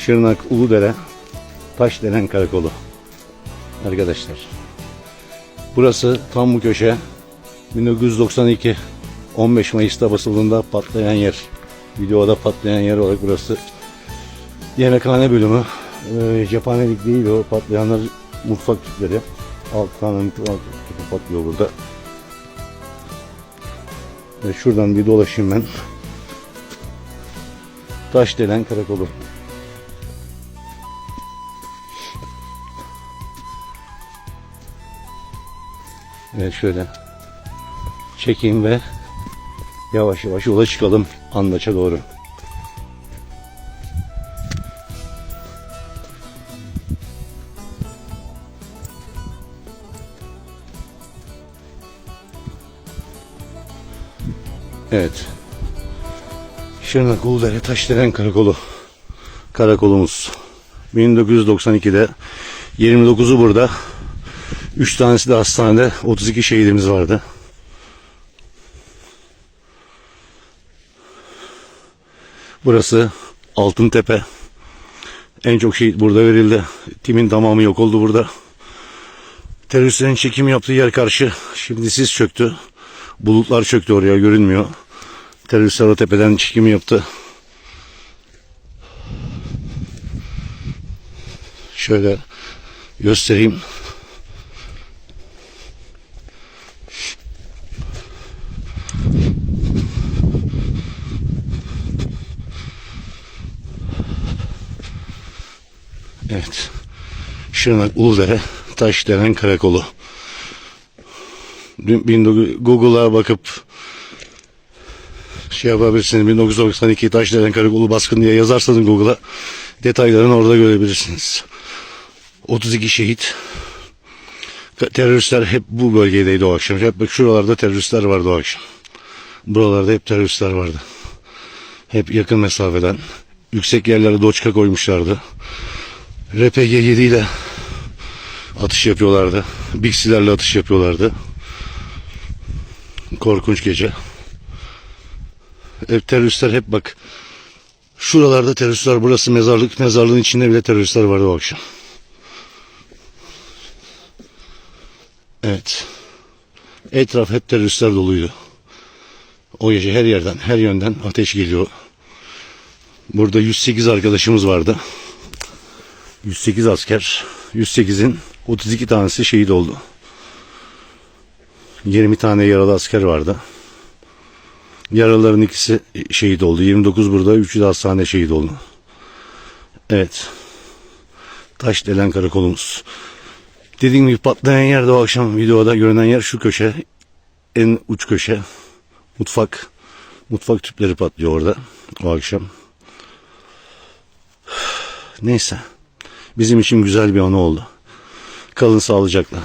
Şırnak Uludere Taşdelen Karakolu. Arkadaşlar. Burası tam bu köşe 1992 15 Mayıs'ta basıldığında patlayan yer. Videoda patlayan yer olarak burası yemekhane bölümü. Ee, cephanelik değil o patlayanlar mutfak tüpleri. Alt tane mutfak tüpü patlıyor burada. Ve şuradan bir dolaşayım ben. Taşdelen Karakolu. Evet şöyle çekeyim ve yavaş yavaş yola çıkalım Andaç'a doğru. Evet. Şırnak Uludere Taşdelen Karakolu. Karakolumuz. 1992'de 29'u burada. 3 tanesi de hastanede. 32 şehidimiz vardı. Burası Altıntepe. En çok şehit burada verildi. Timin tamamı yok oldu burada. Teröristlerin çekim yaptığı yer karşı. Şimdi sis çöktü. Bulutlar çöktü oraya görünmüyor. Teröristler o tepeden çekim yaptı. Şöyle göstereyim. Evet. Şırnak Uludere Taşdelen Karakolu. Dün 19 Google'a bakıp şey yapabilirsiniz. 1992 Taşdelen Karakolu baskın diye yazarsanız Google'a detaylarını orada görebilirsiniz. 32 şehit. Teröristler hep bu bölgedeydi o akşam. Hep bak şuralarda teröristler vardı o akşam. Buralarda hep teröristler vardı. Hep yakın mesafeden. Yüksek yerlere doçka koymuşlardı. RPG 7 ile atış yapıyorlardı. Bixilerle atış yapıyorlardı. Korkunç gece. Hep teröristler hep bak. Şuralarda teröristler burası mezarlık. Mezarlığın içinde bile teröristler vardı o akşam. Evet. Etraf hep teröristler doluydu. O gece her yerden, her yönden ateş geliyor. Burada 108 arkadaşımız vardı. 108 asker. 108'in 32 tanesi şehit oldu. 20 tane yaralı asker vardı. Yaralıların ikisi şehit oldu. 29 burada, 3'ü de hastane şehit oldu. Evet. Taşdelen karakolumuz. Dediğim gibi patlayan yerde o akşam videoda görünen yer şu köşe. En uç köşe. Mutfak. Mutfak tüpleri patlıyor orada o akşam. Neyse. Bizim için güzel bir anı oldu. Kalın sağlıcakla.